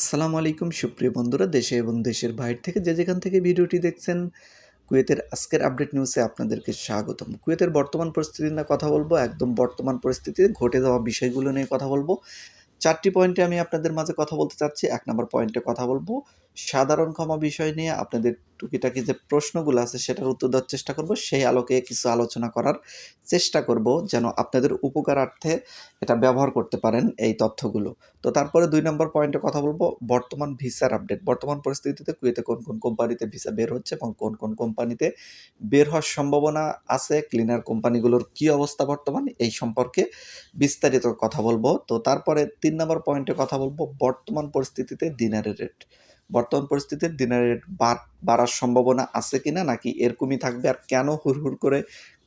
আসসালামু আলাইকুম, সুপ্রিয় বন্ধুরা, দেশে এবং দেশের বাইরে থেকে যে যেখান থেকে ভিডিওটি দেখছেন, কুয়েতের আজকের আপডেট নিউজে আপনাদেরকে স্বাগতম। কুয়েতের বর্তমান পরিস্থিতি নিয়ে কথা বলব, একদম বর্তমান পরিস্থিতিতে ঘটে যাওয়া বিষয়গুলো নিয়ে কথা বলব। চারটি পয়েন্টে আমি আপনাদের মাঝে কথা বলতে চাচ্ছি, এক নম্বর পয়েন্টে কথা বলব। সাধারণ ক্ষমা বিষয় নিয়ে আপনাদের টুকিটাকি যে প্রশ্নগুলো আছে সেটার উত্তর দেওয়ার চেষ্টা করব, সেই আলোকে কিছু আলোচনা করার চেষ্টা করব যেন আপনাদের উপকারার্থে এটা ব্যবহার করতে পারেন এই তথ্যগুলো। তো তারপরে দুই নম্বর পয়েন্টে কথা বলব, বর্তমান ভিসার আপডেট। বর্তমান পরিস্থিতিতে কুয়েতে কোন কোন কোম্পানিতে ভিসা বের হচ্ছে এবং কোন কোন কোম্পানিতে বের হওয়ার সম্ভাবনা আছে, ক্লিনার কোম্পানিগুলোর কি অবস্থা বর্তমান এই সম্পর্কে বিস্তারিত কথা বলব। তো তারপরে তিন নম্বর পয়েন্টে কথা বলব, বর্তমান পরিস্থিতিতে দিনারের রেট। বর্তমান পরিস্থিতিতে দিনের রেট বাড়ার সম্ভাবনা আছে কিনা নাকি এরকমই থাকবে আর কেন হুড়হুড় করে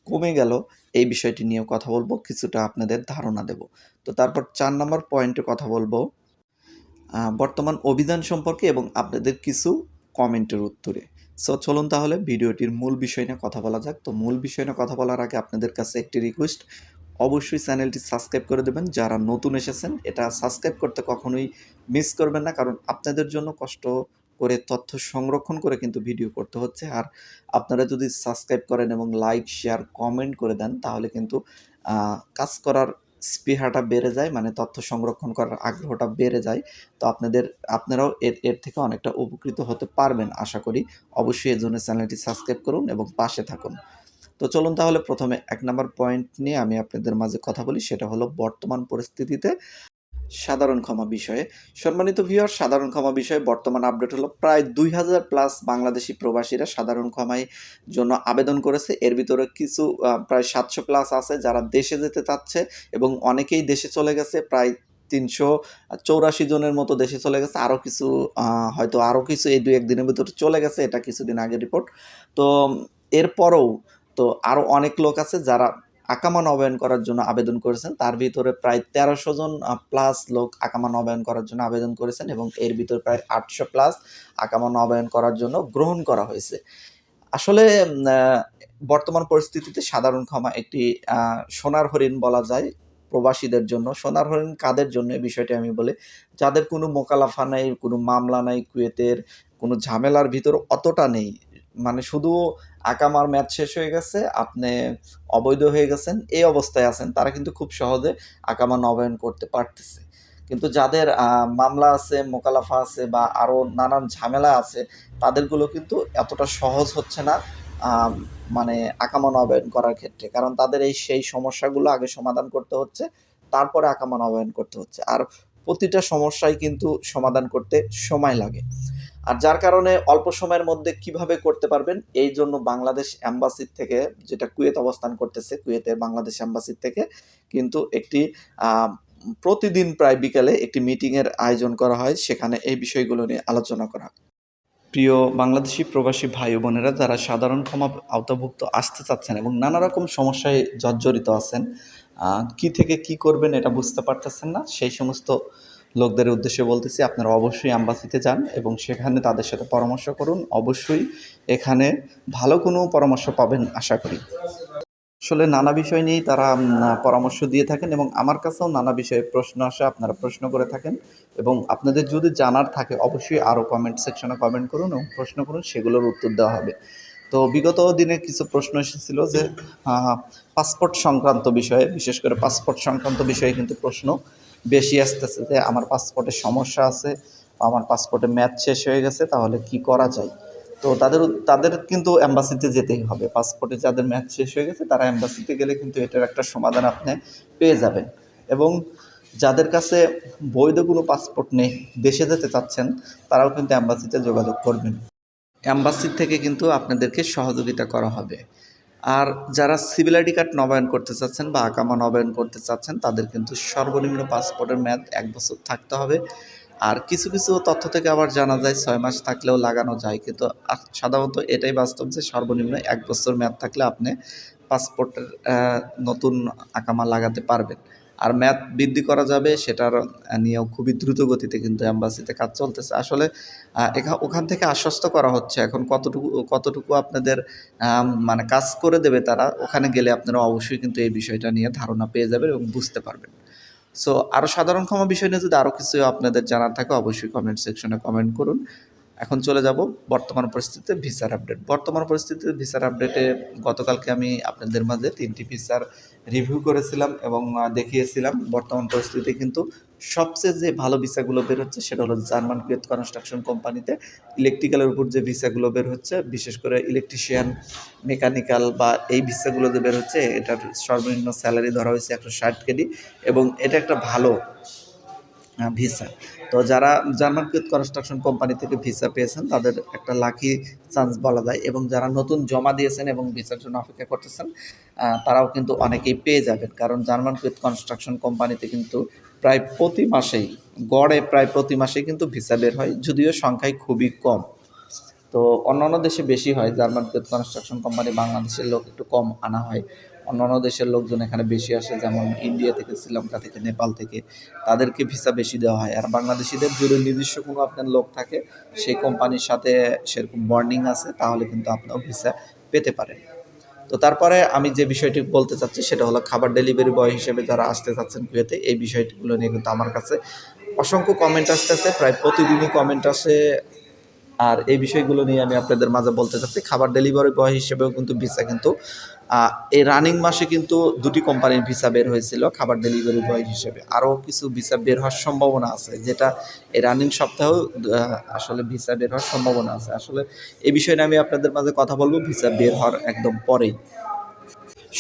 কমে গেল, এই বিষয়টি নিয়েও কথা বলব, কিছুটা আপনাদের ধারণা দেব। তো তারপর চার নম্বর পয়েন্টে কথা বলব। বর্তমান অভিযান সম্পর্কে এবং আপনাদের কিছু কমেন্টের উত্তরে। সো চলুন তাহলে ভিডিওটির মূল বিষয় নিয়ে কথা বলা যাক। তো মূল বিষয় নিয়ে কথা বলার আগে আপনাদের কাছে একটি রিকোয়েস্ট অবশ্যই চ্যানেলটি সাবস্ক্রাইব করে দেবেন। যারা নতুন এসেছেন, এটা সাবস্ক্রাইব করতে কখনোই মিস করবেন না, কারণ আপনাদের জন্য কষ্ট করে, তথ্য সংরক্ষণ করে কিন্তু ভিডিও করতে হচ্ছে। আর আপনারা যদি সাবস্ক্রাইব করেন এবং লাইক, শেয়ার, কমেন্ট করে দেন, তাহলে কিন্তু কাজ করার স্পৃহাটা বেড়ে যায় মানে তথ্য সংরক্ষণ করার আগ্রহটা বেড়ে যায়। তো আপনাদের, আপনারাও এর এর থেকে অনেকটা উপকৃত হতে পারবেন, আশা করি। অবশ্যই এর জন্য চ্যানেলটি সাবস্ক্রাইব করুন এবং পাশে থাকুন। তো চলুন তাহলে প্রথমে এক নম্বর পয়েন্ট নিয়ে আমি আপনাদের মাঝে কথা বলি, সেটা হলো বর্তমান পরিস্থিতিতে সাধারণ ক্ষমা বিষয়ে। সম্মানিত ভিউয়ার সাধারণ ক্ষমা বিষয়ে বর্তমান আপডেট হলো প্রায় দুই হাজার প্লাস বাংলাদেশি প্রবাসীরা সাধারণ ক্ষমায় জন্য আবেদন করেছে। এর ভিতরে কিছু প্রায় সাতশো প্লাস আছে যারা দেশে যেতে চাচ্ছে এবং অনেকেই দেশে চলে গেছে, প্রায় তিনশো চৌরাশি জনের মতো দেশে চলে গেছে। আরও কিছু হয়তো আরও কিছু এই দুই একদিনের ভিতরে চলে গেছে, এটা কিছুদিন আগে রিপোর্ট তো এরপরেও তো আরও অনেক লোক আছে যারা আকামা নবায়ন করার জন্য আবেদন করেছেন। তার ভিতরে প্রায় তেরোশো জন প্লাস লোক আকামা নবায়ন করার জন্য আবেদন করেছেন এবং এর ভিতরে প্রায় আটশো প্লাস আকামা নবায়ন করার জন্য গ্রহণ করা হয়েছে। আসলে বর্তমান পরিস্থিতিতে সাধারণ ক্ষমা একটি সোনার হরিণ বলা যায় প্রবাসীদের জন্য। সোনার হরিণ কাদের জন্য এই বিষয়টি আমি বলি? যাদের কোনো মোকালাফা নেই, কোনো মামলা নাই কুয়েতের, কোনো ঝামেলার ভিতর অতটা নেই। মানে শুধু আকামার ম্যাচ শেষ হয়ে গেছে, আপনি অবৈধ হয়ে গেছেন, এই অবস্থায় আছেন। তারা কিন্তু খুব সহজে আকামা নবায়ন করতে পারতেছে। কিন্তু যাদের মামলা আছে, মোকালাফা আছে বা আরও নানান ঝামেলা আছে, তাদেরগুলো কিন্তু এতটা সহজ হচ্ছে না মানে আকামা নবায়ন করার ক্ষেত্রে। কারণ তাদের এই সেই সমস্যাগুলো আগে সমাধান করতে হচ্ছে, তারপরে আকামা নবায়ন করতে হচ্ছে। আর প্রতিটা সমস্যাই কিন্তু সমাধান করতে সময় লাগে। আর যার কারণে অল্প সময়ের মধ্যে কীভাবে করতে পারবেন, এই জন্য বাংলাদেশ অ্যাম্বাসির থেকে যেটা কুয়েত অবস্থান করতেছে, কুয়েতের বাংলাদেশ অ্যাম্বাসির থেকে কিন্তু একটি প্রতিদিন প্রায় বিকালে একটি মিটিংয়ের আয়োজন করা হয় সেখানে এই বিষয়গুলো নিয়ে আলোচনা করা। প্রিয় বাংলাদেশি প্রবাসী ভাই বোনেরা, যারা সাধারণ ক্ষমা আওতাভুক্ত আসতে চাচ্ছেন এবং নানা রকম সমস্যায় জর্জরিত আছেন কি থেকে কি করবেন এটা বুঝতে পারতেছেন না সেই সমস্ত লোকদের উদ্দেশ্যে বলতেছি, আপনারা অবশ্যই অ্যাম্বাসিতে যান এবং সেখানে তাদের সাথে পরামর্শ করুন। অবশ্যই এখানে ভালো কোনো পরামর্শ পাবেন, আশা করি। আসলে নানা বিষয় নিয়েই তারা পরামর্শ দিয়ে থাকেন এবং আমার কাছেও নানা বিষয়ে প্রশ্ন আসে, আপনারা প্রশ্ন করে থাকেন এবং আপনাদের যদি জানার থাকে, অবশ্যই আরও কমেন্ট সেকশনে কমেন্ট করুন এবং প্রশ্ন করুন, সেগুলোর উত্তর দেওয়া হবে। তো বিগত দিনে কিছু প্রশ্ন এসেছিল যে পাসপোর্ট সংক্রান্ত বিষয়ে, বিশেষ করে পাসপোর্ট সংক্রান্ত বিষয়ে কিন্তু প্রশ্ন। বেশি আসতেছে যে আমার পাসপোর্টে সমস্যা আছে, আমার পাসপোর্টে ম্যাচ শেষ হয়ে গেছে, তাহলে কি করা যায়? তো তাদের তাদের কিন্তু অ্যাম্বাসিতে যেতেই হবে। পাসপোর্টে যাদের ম্যাচ শেষ হয়ে গেছে, তারা অ্যাম্বাসিতে গেলে কিন্তু এটার একটা সমাধান আপনি পেয়ে যাবেন। এবং যাদের কাছে বৈধ কোনো পাসপোর্ট নেই, দেশে যেতে চাচ্ছেন, তারাও কিন্তু অ্যাম্বাসিতে যোগাযোগ করবেন। অ্যাম্বাসির থেকে কিন্তু আপনাদেরকে সহযোগিতা করা হবে। আর যারা সিভিল আইডি কার্ড নবায়ন করতে চাচ্ছেন বা আকামা নবায়ন করতে চাচ্ছেন, তাদের কিন্তু সর্বনিম্ন পাসপোর্টের মেয়াদ এক বছর থাকতে হবে। আর কিছু কিছু তথ্য থেকে আবার জানা যায়, ছয় মাস থাকলেও লাগানো যায়। কিন্তু সাধারণত এটাই বাস্তব যে সর্বনিম্ন এক বছর মেয়াদ থাকলে আপনি পাসপোর্টের নতুন আকামা লাগাতে পারবেন। আর মেয়াদ বৃদ্ধি করা যাবে, সেটার নিয়েও খুবই দ্রুত গতিতে কিন্তু অ্যাম্বাসিতে কাজ চলতেছে। আসলে ওখান থেকে আশ্বস্ত করা হচ্ছে। এখন কতটুকু কতটুকু আপনাদের মানে কাজ করে দেবে তারা, ওখানে গেলে আপনারা অবশ্যই কিন্তু এই বিষয়টা নিয়ে ধারণা পেয়ে যাবেন এবং বুঝতে পারবেন। সো আরও সাধারণ ক্ষমা বিষয় নিয়ে যদি আরও কিছু আপনাদের জানার থাকে, অবশ্যই কমেন্ট সেকশনে কমেন্ট করুন। এখন চলে যাব বর্তমান পরিস্থিতিতে ভিসার আপডেট বর্তমান পরিস্থিতিতে ভিসার আপডেটে গতকালকে আমি আপনাদের মাঝে তিনটি ভিসার রিভিউ করেছিলাম এবং দেখিয়েছিলাম। বর্তমান পরিস্থিতিতে কিন্তু সবচেয়ে যে ভালো ভিসাগুলো বের হচ্ছে সেটা হলো জার্মান কুয়েত কনস্ট্রাকশন কোম্পানিতে। ইলেকট্রিক্যালের উপর যে ভিসাগুলো বের হচ্ছে, বিশেষ করে ইলেকট্রিশিয়ান, মেকানিক্যাল বা এই ভিসাগুলো যে বের হচ্ছে, এটার সর্বনিম্ন স্যালারি ধরা হয়েছে একশো ষাট কেডি এবং এটা একটা ভালো ভিসা তো যারা জার্মান কুয়েত কনস্ট্রাকশন কোম্পানি থেকে ভিসা পেয়েছেন, তাদের একটা লাকি চান্স বলা যায় এবং যারা নতুন জমা দিয়েছেন এবং ভিসার জন্য অপেক্ষা করতেছেন তারাও কিন্তু অনেকেই পেয়ে যাবেন। কারণ জার্মান কুয়েত কনস্ট্রাকশন কোম্পানিতে কিন্তু প্রায় প্রতি মাসেই, গড়ে প্রায় প্রতি মাসেই কিন্তু ভিসা বের হয়, যদিও সংখ্যায় খুবই কম। তো অন্যান্য দেশে বেশি হয় জার্মান কুয়েত কনস্ট্রাকশন কোম্পানি বাংলাদেশের লোক একটু কম আনা হয়। অন্যান্য দেশের লোকজন এখানে বেশি আসে, যেমন ইন্ডিয়া থেকে শ্রীলঙ্কা থেকে নেপাল থেকে, তাদেরকে ভিসা বেশি দেওয়া হয়। আর বাংলাদেশিদের যদি নিজস্ব কোনো আপনার লোক থাকে, সেই কোম্পানির সাথে সেরকম বন্ডিং আছে, তাহলে কিন্তু আপনাও ভিসা পেতে পারেন। তো তারপরে আমি যে বিষয়টি বলতে চাচ্ছি, সেটা হলো খাবার ডেলিভারি বয় হিসেবে যারা আসতে চাচ্ছেন কুয়েতে, এই বিষয়টিগুলো নিয়ে কিন্তু আমার কাছে অসংখ্য কমেন্ট আসতেছে। প্রায় প্রতিদিনই কমেন্ট আসে। আর এই বিষয়গুলো নিয়ে আমি আপনাদের মাঝে বলতে চাচ্ছি, খাবার ডেলিভারি বয় হিসেবেও কিন্তু ভিসা কিন্তু এই রানিং মাসে কিন্তু দুটি কোম্পানির ভিসা বের হয়েছিল, খাবার ডেলিভারি বয় হিসেবে। আরও কিছু ভিসা বের হওয়ার সম্ভাবনা আছে, যেটা এই রানিং সপ্তাহেও আসলে ভিসা বের হওয়ার সম্ভাবনা আছে। আসলে এই বিষয়ে আমি আপনাদের মাঝে কথা বলব ভিসা বের হওয়ার একদম পরেই।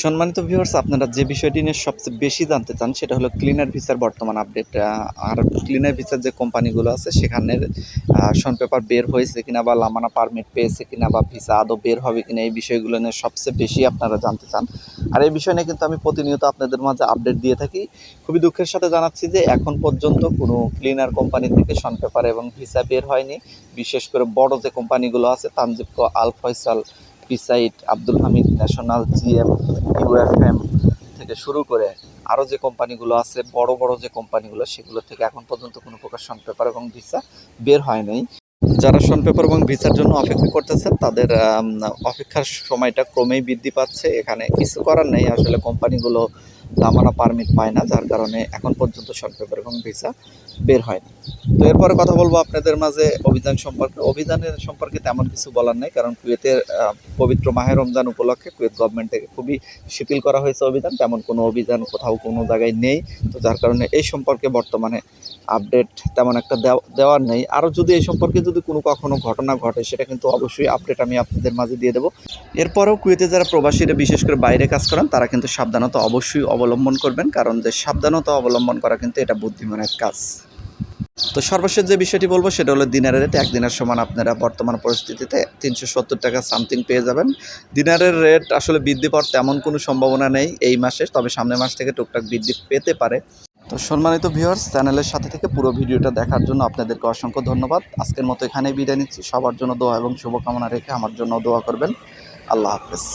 সম্মানিত ভিউয়ার্স আপনারা যে বিষয়টি নিয়ে সবচেয়ে বেশি জানতে চান, সেটা হলো ক্লিনার ভিসার বর্তমান আপডেট আর ক্লিনার ভিসার যে কোম্পানিগুলো আছে, সেখানের শন পেপার বের হয়েছে কিনা বা লামানা পারমিট পেয়েছে কিনা বা ভিসা আদৌ বের হবে কিনা, এই বিষয়গুলো নিয়ে সবচেয়ে বেশি আপনারা জানতে চান। আর এই বিষয় নিয়ে কিন্তু আমি প্রতিনিয়ত আপনাদের মাঝে আপডেট দিয়ে থাকি। খুবই দুঃখের সাথে জানাচ্ছি যে এখন পর্যন্ত কোনো ক্লিনার কোম্পানি থেকে শন পেপার এবং ভিসা বের হয়নি। বিশেষ করে বড় যে কোম্পানিগুলো আছে তানজিবকো Al Faisal পিসাইট Abdul Hamid national GM UFM থেকে শুরু করে আরও যে কোম্পানিগুলো আছে, বড় বড় যে কোম্পানিগুলো, সেগুলো থেকে এখন পর্যন্ত কোনো প্রকার শন পেপার এবং ভিসা বের হয় নাই। যারা শন পেপার এবং ভিসার জন্য অপেক্ষা করতেছেন, তাদের অপেক্ষার সময়টা ক্রমেই বৃদ্ধি পাচ্ছে। এখানে কিছু করার নেই। আসলে কোম্পানিগুলো লামানা পারমিট পায় না, যার কারণে এখন পর্যন্ত শন পেপার এবং ভিসা বের হয়নি। তো এরপরে কথা বলব আপনাদের মাঝে অভিযান সম্পর্কে। অভিযানের সম্পর্কে তেমন কিছু বলার নেই, কারণ কুয়েতের পবিত্র মাহের রমজান উপলক্ষে কুয়েত গভর্নমেন্ট খুবই শিথিল করা হয়েছে অভিযান। তেমন কোনো অভিযান কোথাও কোনো জায়গায় নেই। তো যার কারণে এই সম্পর্কে বর্তমানে আপডেট তেমন একটা দেওয়া- দেওয়ার নেই। আরও যদি এই সম্পর্কে যদি কোনো কখনো ঘটনা ঘটে, সেটা কিন্তু অবশ্যই আপডেট আমি আপনাদের মাঝে দিয়ে দেবো। এরপরেও কুয়েতে যারা প্রবাসীরা বিশেষ করে বাইরে কাজ করেন, তারা কিন্তু সাবধানতা অবশ্যই অবলম্বন করবেন, কারণ যে সাবধানতা অবলম্বন করা কিন্তু এটা বুদ্ধিমানের কাজ। তো সর্বশেষ যে বিষয়টি বলব, সেটা হলো দিনারের রেট। এক দিনের সমান আপনারা বর্তমান পরিস্থিতিতে তিনশো সত্তর টাকা সামথিং পেয়ে যাবেন। দিনারের রেট আসলে বৃদ্ধি পাওয়ার তেমন কোনো সম্ভাবনা নেই এই মাসে, তবে সামনের মাস থেকে টুকটাক বৃদ্ধি পেতে পারে। তো সম্মানিত ভিউয়ার্স, চ্যানেলের সাথে থেকে পুরো ভিডিওটা দেখার জন্য আপনাদেরকে অসংখ্য ধন্যবাদ। আজকের মতো এখানেই বিদায় নিচ্ছি। সবার জন্য দোয়া এবং শুভকামনা রেখে আমার জন্য দোয়া করবেন। আল্লাহ হাফেজ।